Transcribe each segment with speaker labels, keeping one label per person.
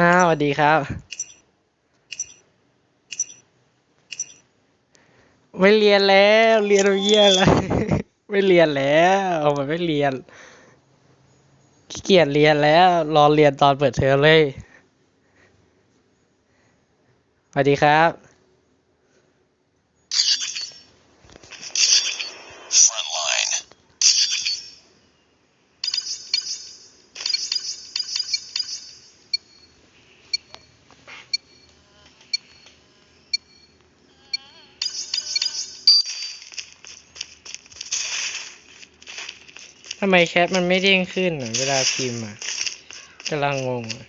Speaker 1: อ้าวสวัสดีครับ ไม่เรียนแล้ว เรียนเยี่ยอะไรไม่เรียนแล้วเอามันไม่เรียนขี้เกียจเรียนแล้ว รอเรียนตอนเปิดเทอมเลยสวัสดีครับ ไมแชทมันไม่เด้งขึ้นเวลาพิมพ์อะกำลังงงอะ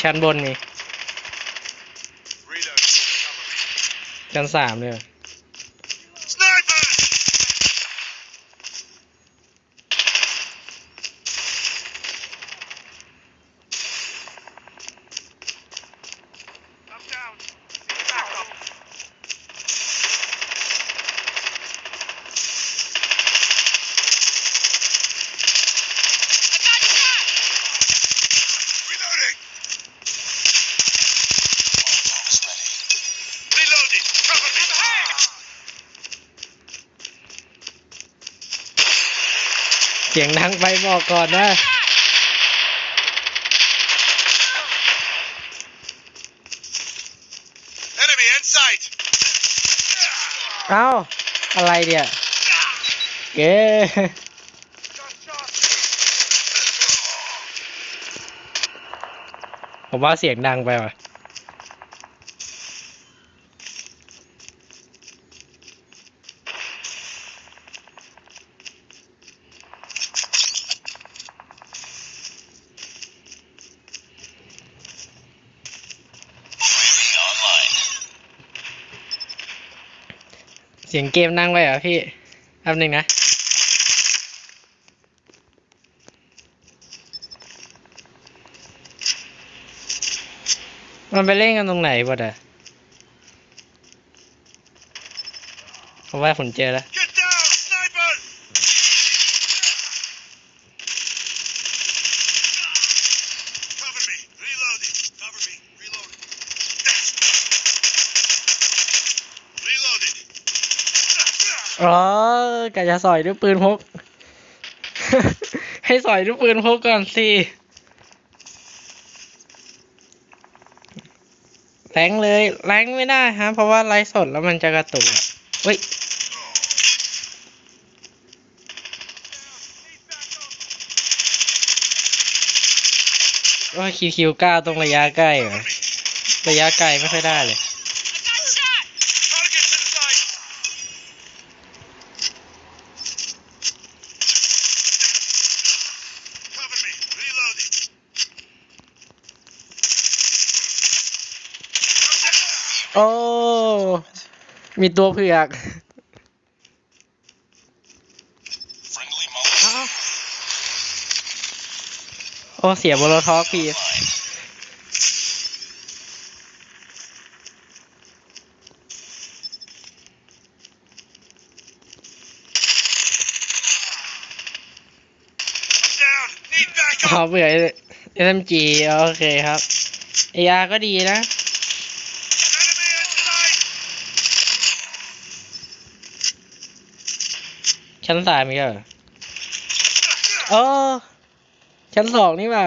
Speaker 1: ชั้นบนมีชั้นสามเลยเหรอ
Speaker 2: me. Sniper! I'm down. Back up. Reloading. Molotov is ready. Reloading. Cover me.
Speaker 1: เสียง ดังไปบอกก่อนนะ
Speaker 2: Enemy in sight.
Speaker 1: เอ้าอะไรเดี๋ยเก๋
Speaker 2: Got shot.
Speaker 1: ผมว่าเสียงดังไปว่ะ สียงเกมนั่งไปเหรอพี่แป๊บหนึ่งนะ มันไปเล่นกันตรงไหนบ่อะผมว่าผมเจอแล้ว อ๋อกะจะสอยด้วยปืนพก ให้สอยด้วยปืนพกก่อนสิแรงเลยแรงไม่ได้ฮะ เพราะว่าไลฟ์สดแล้วมันจะกระตุกเฮ้ยว่าคิวคิวก้าตรงระยะใกล้เหรอระยะไกลไม่ค่อยได้เลย โอ้ มีตัวเผือก
Speaker 2: Friendly Molotov
Speaker 1: โอ้ เสียบอลท็อกพี่
Speaker 2: online. 'Down. Need
Speaker 1: ขอ
Speaker 2: backup.
Speaker 1: เบื่อ SMG โอเคครับ AR ก็ดีนะ
Speaker 2: Enemy in sight.
Speaker 1: ชั้นสามมีก็เหรอเออ ชั้นสองนี่ว่า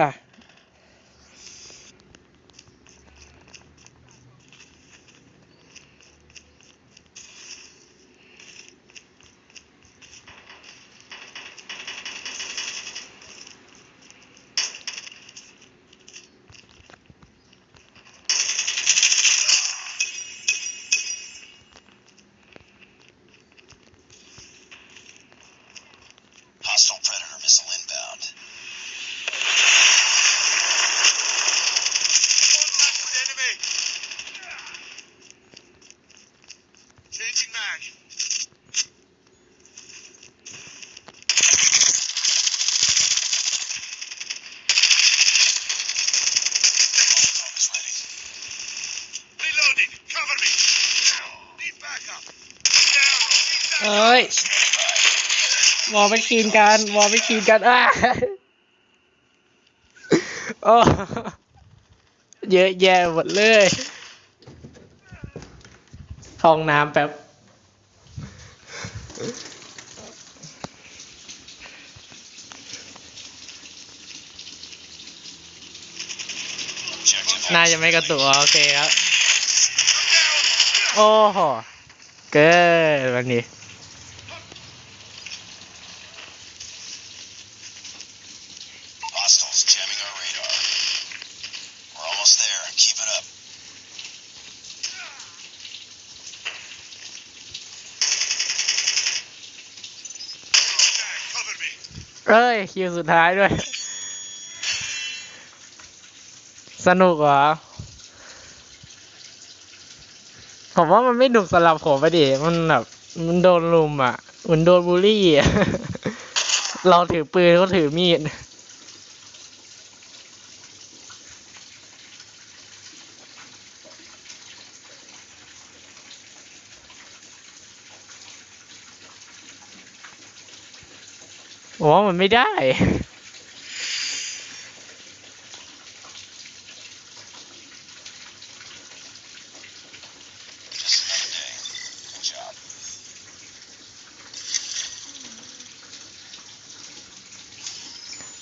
Speaker 1: อไม่กินกันวอลไปคีนกันอ้าโอ้เยอะแยะหมดเลยห้องน้ำแป๊บน่าจะไม่กระตุกโอเคครับ โอ้โห เกิดวันนี้ เอ้ย คิวสุดท้ายด้วย สนุกเหรอ ผมว่ามันไม่หนุกสำหรับผมไปดิ มันแบบมันโดนลุมอะ มันโดนบูลลี่อะเราถือปืนเขาถือมีด ผมว่ามันไม่ได้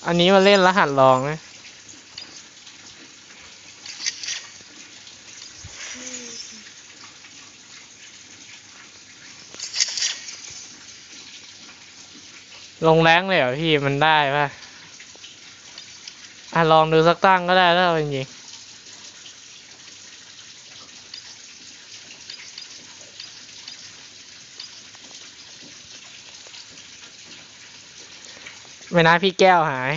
Speaker 1: อันนี้มาเล่นรหัสลองนะ ลงแรงเลยเหรอพี่มันได้ปะอะลองดูสักตั้งก็ได้แล้วจริงไม่น่าพี่แก้วหาย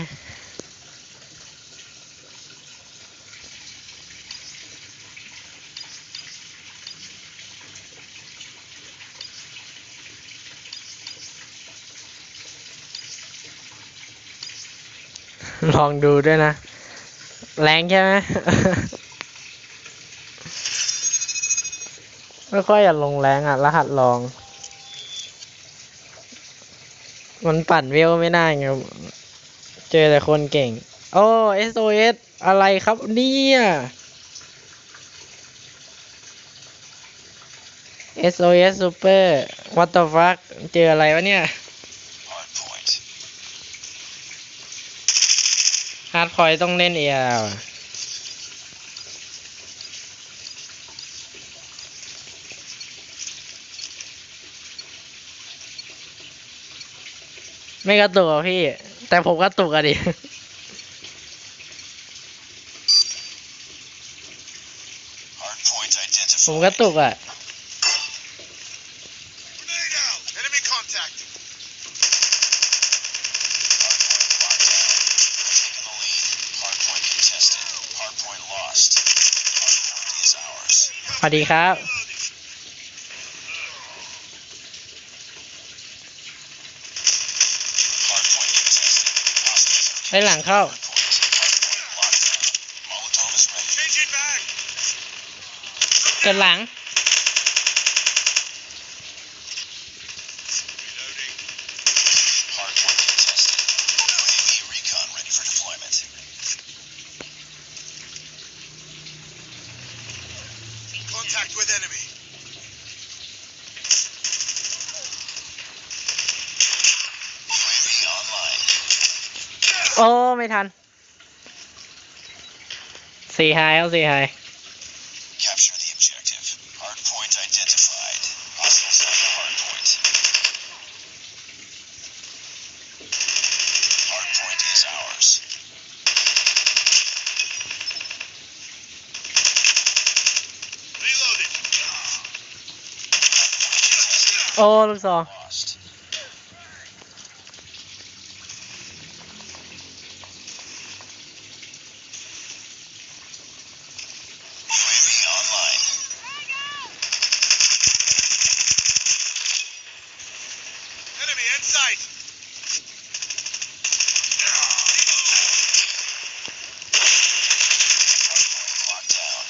Speaker 1: ลองดูด้วยนะ แรงใช่ไหมไม่ค่อยอยากลงแรงอะ รหัสลอง มันปั่นเวลไม่ได้ไงเจอแต่คนเก่ง โอ้ SOS อะไรครับเนี่ย SOS Super What the fuck เจออะไรวะเนี่ย ฮาร์ดคอยต้องเล่นเอลไม่กระตุกอะพี่ แต่ผมกระตุกอะดิ
Speaker 2: Hard point
Speaker 1: ผม
Speaker 2: identified.
Speaker 1: กระตุกอะ
Speaker 2: Grenade out. Enemy contact. Hard point locked down. Taking the lead. Hard point contested. Hard point lost. Hard point is ours.
Speaker 1: ส วัสดีครับ ไปหลังเข้า เกิดหลัง ไม่ทันสี่ไฮเอาสี่ไฮ
Speaker 2: Capture the objective. Hard point identified. Hostiles on the hard point. Hard point is ours. Reloading.
Speaker 1: โอ้ลูกซอง
Speaker 2: Lost. UAV online. Enemy in sight. Hardpoint locked down.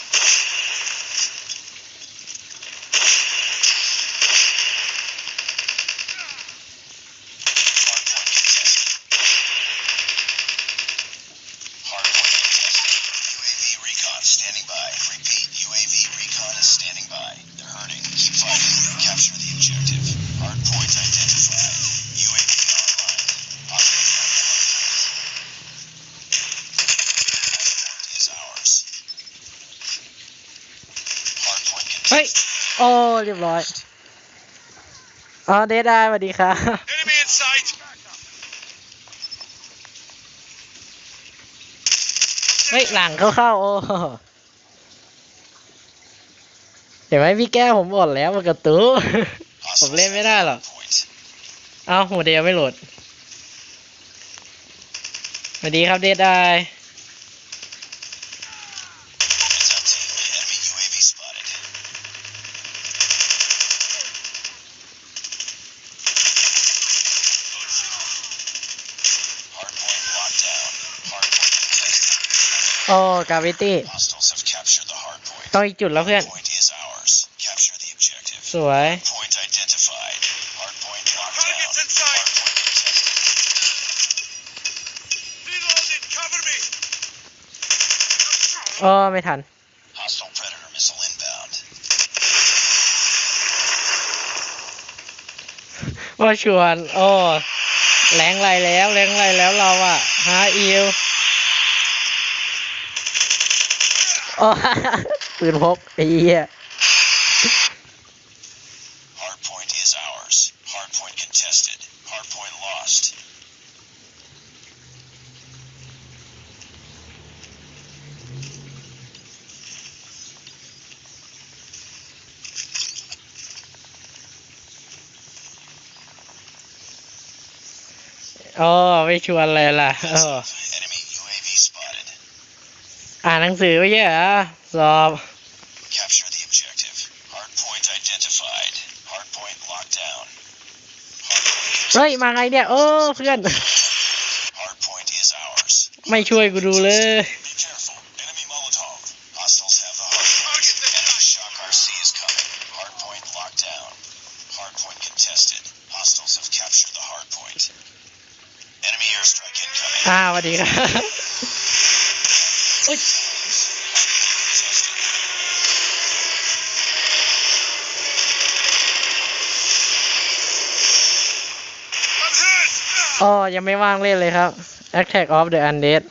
Speaker 1: เฮ้ย โอ้ เรียบร้อยอ๋อเดดได้สวัสดีครับ
Speaker 2: Enemy in sight.
Speaker 1: เฮ้ยหลังเข้าเข้าๆโอ้เห็นไหมพี่แก้วผมอดแล้วมันกระตุ้ผมเล่นไม่ได้หรอก
Speaker 2: Point.
Speaker 1: เอ้าหัวเดียวไม่โหลดสวัสดีครับเดดได้
Speaker 2: Heads up, team. Enemy UAV spotted. Hardpoint locked down. Hardpoint contested.
Speaker 1: โอ้กาวิตี้
Speaker 2: Hostiles have captured the hardpoint.
Speaker 1: ต้องอีกจุดแล้วเพื่อน
Speaker 2: Point is ours. Capture the objective.
Speaker 1: สวย
Speaker 2: Point identified. Hardpoint locked
Speaker 3: Targets
Speaker 2: down.
Speaker 3: in sight.
Speaker 2: Hardpoint contested.
Speaker 3: Reloading, cover me!
Speaker 1: โอ้ไม่ทัน
Speaker 2: Hostile Predator missile inbound.
Speaker 1: ว่าชวน โอ้แรงไรแล้ว แรงไรแล้วเราอะฮาอิวโอ้ ปืนพกไอ้เหี้ย
Speaker 2: Hardpoint is ours. Hardpoint contested. Hardpoint lost.
Speaker 1: โอ้ไม่ชวนเลยล่ะโอ้
Speaker 2: Enemy UAV spotted.
Speaker 1: อ่านหนังสือไม่ใช่เหรอสอบ
Speaker 2: Capture the objective. Hardpoint identified. Hardpoint locked down. Hardpoint
Speaker 1: เฮ้ย มาไงเนี่ยโอ้เพื่อน
Speaker 2: Hardpoint is ours.
Speaker 1: ไม่ช่วยกูดูเลย
Speaker 2: Be careful. Enemy Molotov. Hostiles have the hardpoint. Enemy Shock RC is coming. Hardpoint locked down. Hardpoint contested. Hostiles have captured the hardpoint. Enemy airstrike incoming.
Speaker 1: อ่าสวัสดีครับอุ๊ย
Speaker 3: I'm hurt!
Speaker 1: อ๋อ ยังไม่ว่างเล่นเลยครับ Attack of the Undead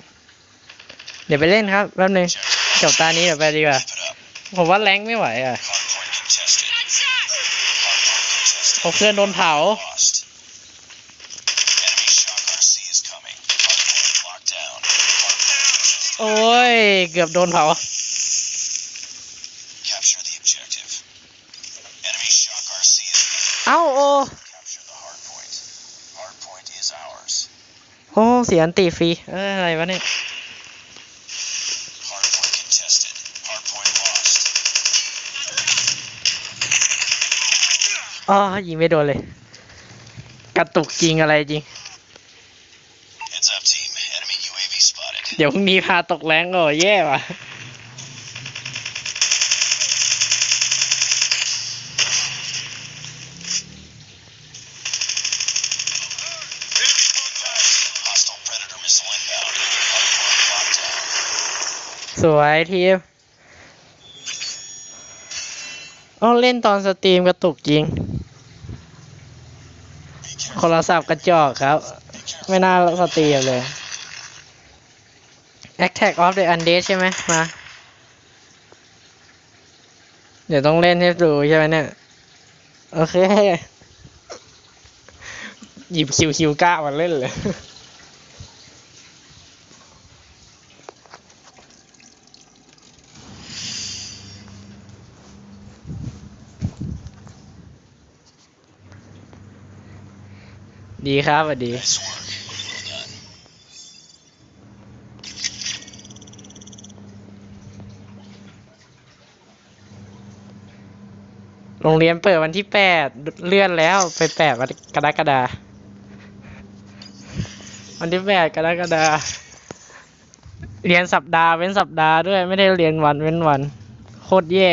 Speaker 1: เดี๋ยวไปเล่นครับแป๊บนึงจบตานี้เดี๋ยวไปดีกว่า ผมว่าแรงไม่ไหวอะผมเพื่อนโดนเผา โอ้ย เกือบโดนเผา
Speaker 2: capture the objective. Enemy Shock RC is coming.
Speaker 1: เอ้าโอ้
Speaker 2: Capture the hardpoint. Hardpoint is ours.
Speaker 1: โอ้ เสียอันตีฟรีเอ้ยอะไรวะเนี่ย
Speaker 2: Hardpoint contested. Hardpoint lost.
Speaker 1: อ๋อยิงไม่โดนเลย กระตุกจริงอะไรจริง
Speaker 2: Heads up, team. Enemy UAV spotted.
Speaker 1: เดี๋ยวพรุ่งนี้พาตกแรงโอ้แย่ว่ะ
Speaker 3: Enemy contact!
Speaker 2: Hostile Predator missile inbound. Hardpoint locked down.
Speaker 1: สวยทีมโอ้เล่นตอนสตรีมกระตุกจริง โทรศัพท์กระจอกครับ ไม่น่าสตรีมเลย Attack of the Undead ใช่ไหมมา เดี๋ยวต้องเล่นให้ดูใช่ไหมเนี่ย โอเค หยิบคิวคิวก้ามาเล่นเลย ดีครับสวัสดี โรงเรียนเปิดวันที่แปดเลื่อนแล้วไปแปดวันกรกฎาวันที่แปดกรกฎาเรียนสัปดาห์เว้นสัปดาห์ด้วยไม่ได้เรียนวันเว้นวัน โคตรแย่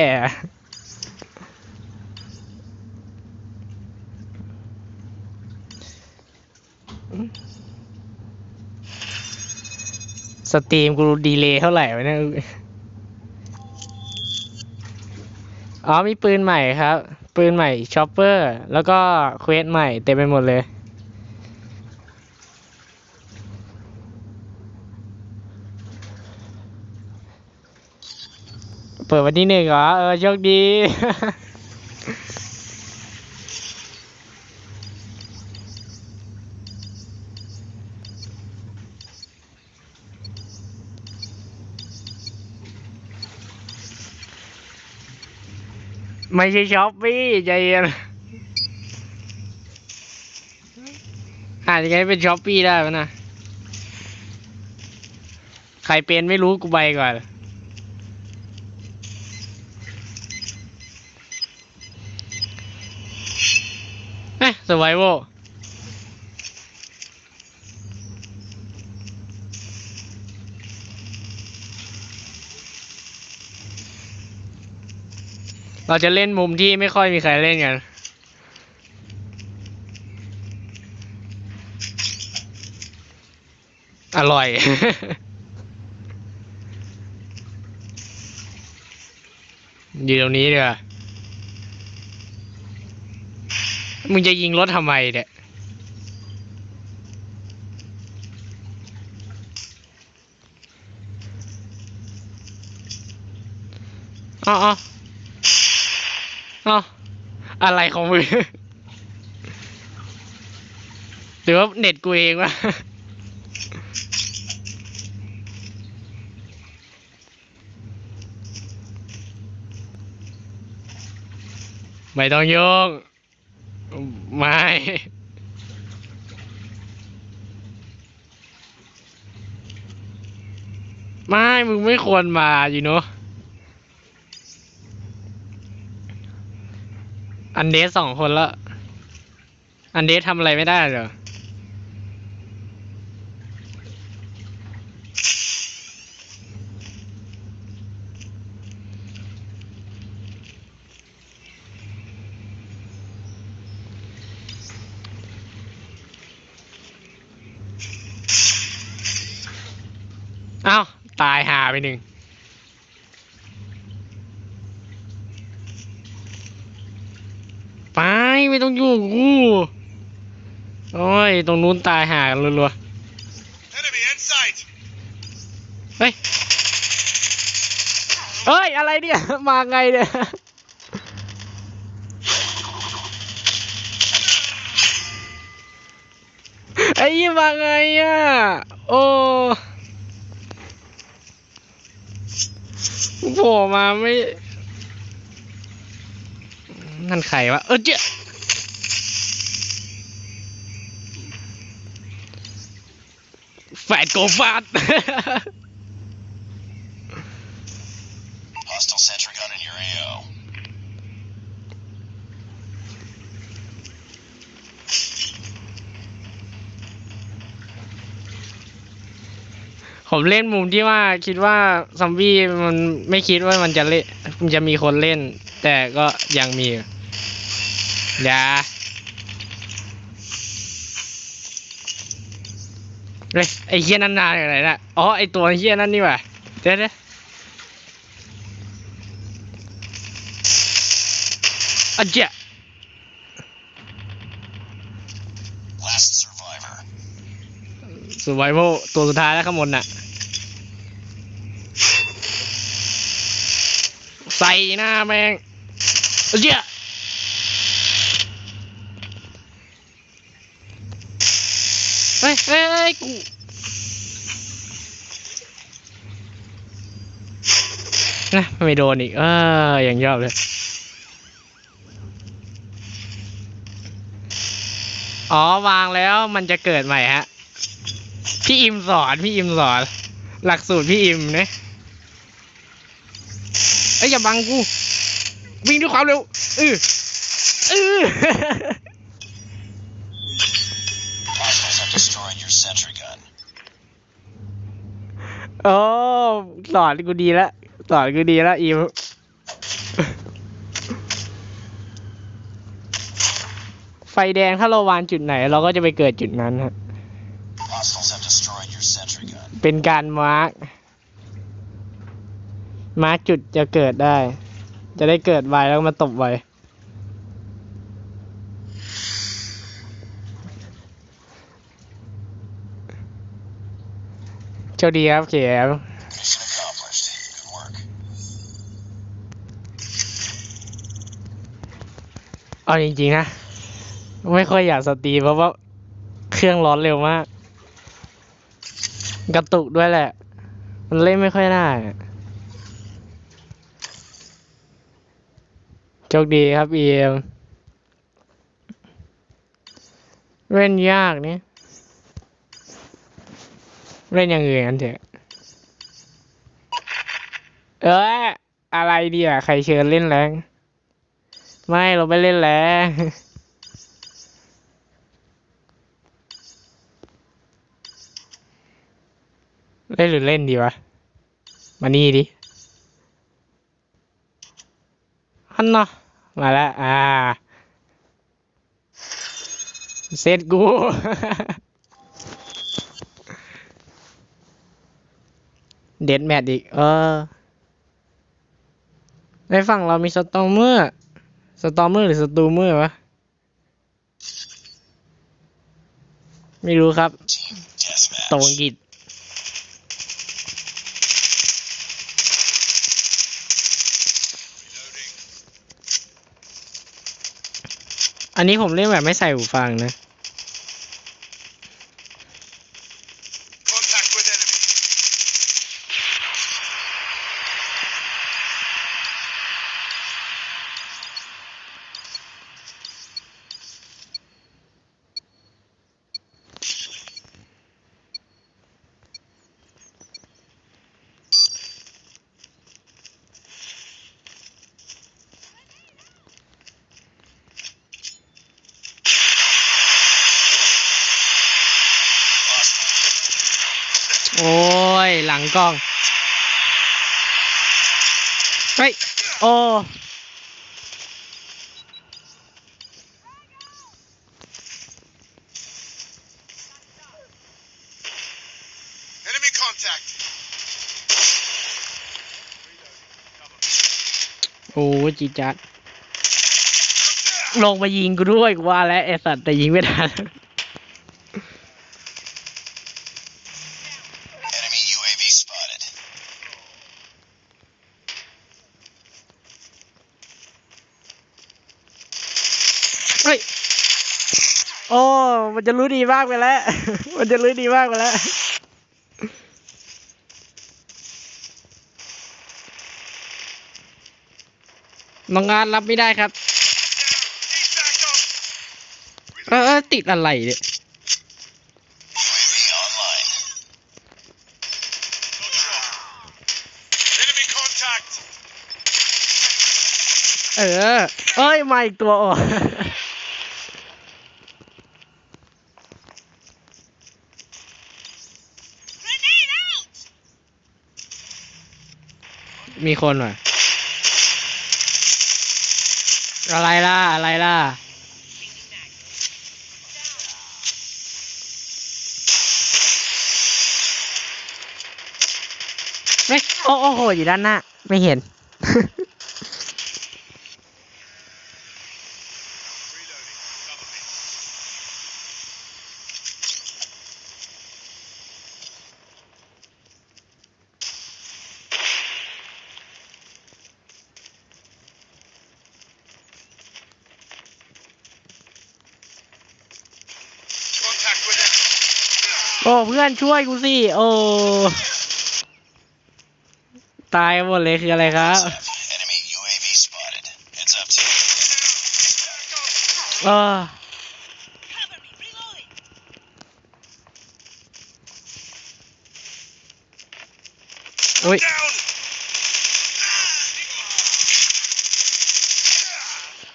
Speaker 1: สตรีมกูดีเลย์เท่าไหร่วะเนี่ย อ๋อมีปืนใหม่ครับ ปืนใหม่ชอปเปอร์ แล้วก็เควสใหม่เต็มไปหมดเลยปปิดวันที่หนึ่งเหรอ เออโชคดี ไม่ใช่ช้อปปี้ใจเย็นอาจจะไงเป็นช้อปปี้ได้ปะนะใครเป็นไม่รู้กูไปก่อนเอ๊ะสไวโว เราจะเล่นมุมที่ไม่ค่อยมีใครเล่นกัน อร่อย อยู่ตรงนี้เดี๋ยวามึงจะยิงรถทำไมเนี่ยเอ๋อา เอาอะไรของมึง หรือว่าเน็ตกูเองวะไม่ต้องโยง ไม่ ไม่ มึงไม่ควรมาอยู่เนาะ อันเดสสองคนละ อันเดสทำอะไรไม่ได้เหรอเอ้าตายหาไปหนึ่ง ไป ไม่ต้องยุ่งกับกูโอ้ยตรงนู้นตายหากันรัว
Speaker 3: Enemy in sight.
Speaker 1: ๆเฮ้ยเฮ้ย อะไรเนี่ย มาไงเนี่ยไอ้ยี่มาไงอะ โอ้โผล่มาไม่นั่นใครวะ เออเจ๊ แฟดโกฟาด
Speaker 2: Hostile sentry gun in your AO.
Speaker 1: ผมเล่นมุมที่ว่าคิดว่าซอมบี้มันไม่คิดว่ามันจะเล่นมันจะมีคนเล่น แต่ก็ยังมี อยู่อย่า เฮ้ยไอ้เฮี้ยนั่นนานอะไรนะอ๋อไอ้ตัวเฮี้ยนั่นนี่หว่าเดี๋ยวเดี๋ยวอะเจ๊ะ
Speaker 2: Last survivor.
Speaker 1: สไวโวตัวสุดท้ายแล้วข้างบนน่ะ ใส่หน้าแมงเจ๊ะเฮ้ย ฮ้ยเฮ้ยกูนะไม่โดนอีก เอออย่างยอบเลย อ๋อ วางแล้วมันจะเกิดใหม่ฮะ พี่อิมสอน พี่อิมสอน หลักสูตรพี่อิมเนี่ยเอ้ยอย่าบังกู วิ่งด้วยความเร็ว อืออือ
Speaker 2: sentry gun.
Speaker 1: โอ้สอนกูดีแล้วสอนกูดีแล้วอิมไฟแดงถ้าเราวางจุดไหน เราก็จะไปเกิดจุดนั้นฮะ
Speaker 2: Hostiles have destroyed your sentry gun.
Speaker 1: เป็นการมาร์กมาร์กจุดจะเกิดได้ จะได้เกิดไวแล้วก็มาตบไว ชคดีครับเขียวเอาจริงๆนะ ไม่ค่อยอยากสตีเพราะว่าเครื่องร้อนเร็วมาก กระตุกด้วยแหละ มันเล่นไม่ค่อยได้โชคดีครับเอมเล่นยากเนี่ย เล่นอย่างอื่นกันเถอะ เอ้ยอะไรดีอะ ใครเชิญเล่นแรงไม่เราไม่เล่นแล้วเล่นหรือเล่นดีวะ มานี่ดิฮันเนาะมาแล้ว อ่าเซตกู เดดแมทอีก เออ ในฝั่งเรามีสตอมเมอร์ สตอมเมอร์หรือสตูเมอร์วะ ไม่รู้ครับตรงอังกฤษอันนี้ผมเล่นแบบไม่ใส่หูฟังนะ โอ้ย หลังกล้องเฮ้ยโอ้
Speaker 3: Enemy contact.
Speaker 1: โอ้จีดจัด ลงมายิงกูด้วยกูว่าแล้วไอสัตว์แต่ยิงไม่ทัน
Speaker 2: Enemy UAV spotted.
Speaker 1: เฮ้ย โอ้มันจะรู้ดีมากไปแล้ว มันจะรู้ดีมากไปแล้วน้องงานรับไม่ได้ครับ
Speaker 3: He's back on.
Speaker 1: เออเออติดอะไรเนี่ย
Speaker 2: UAV online.
Speaker 3: Enemy contact.
Speaker 1: เออ เอ้ย มาอีกตัวอ๋อ มีคนว่ะ อะไรล่ะ อะไรล่ะ ไม่โอ้โห อยู่ด้านหน้า ไม่เห็น อ้เพื่อนช่วยกูสิ โอ้ ตายหมดเลยคืออะไรครับ
Speaker 2: Enemy UAV spotted. Heads up team.
Speaker 1: เอออุ้ย
Speaker 3: Down.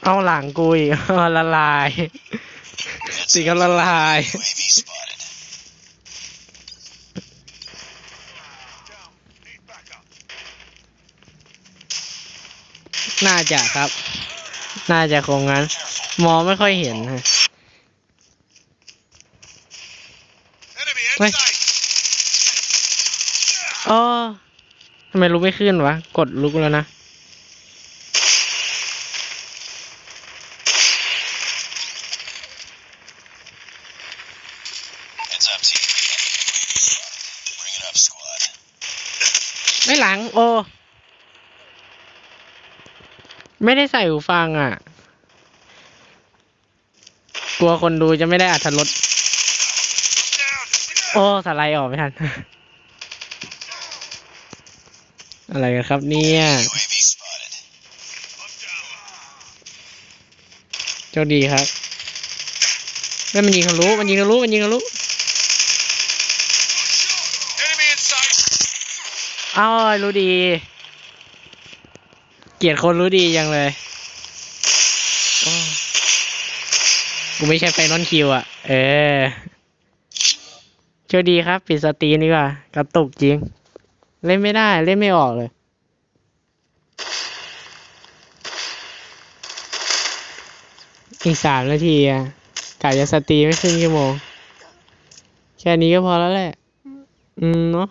Speaker 1: เอาหลังกูอีกละลาย
Speaker 2: Heads
Speaker 1: สิ
Speaker 2: up.
Speaker 1: ก็ละลาย น่าจะครับ น่าจะคงงั้น มองไม่ค่อยเห็นฮะ
Speaker 3: Enemy in
Speaker 1: Wait.
Speaker 3: sight.
Speaker 1: อ๋อทำไมลุกไม่ขึ้นวะ กดลุกแล้วนะ
Speaker 2: Heads up team. Bring it up squad.
Speaker 1: ไม่หลัง โอ้ ไม่ได้ใส่หูฟังอะ กลัวคนดูจะไม่ได้อัธรสโอ้สไลด์ออกไม่ทัน อะไรกันครับเนี่ยโชคดีครับแล้วมันยิงทะลุมันยิงทะลุมันยิงทะลุอ้าวรู้ดี เกลียดคนรู้ดีจังเลย กูไม่ใช่ไฟนอลคิวอะ เออโชคดีครับ ปิดสตรีมดีกว่ากระตุกจริง เล่นไม่ได้ เล่นไม่ออกเลย อีกสามนาทีอะกะจะสตรีไม่ครึ่งชั่วโมง แค่นี้ก็พอแล้วแหละ อืมเนาะ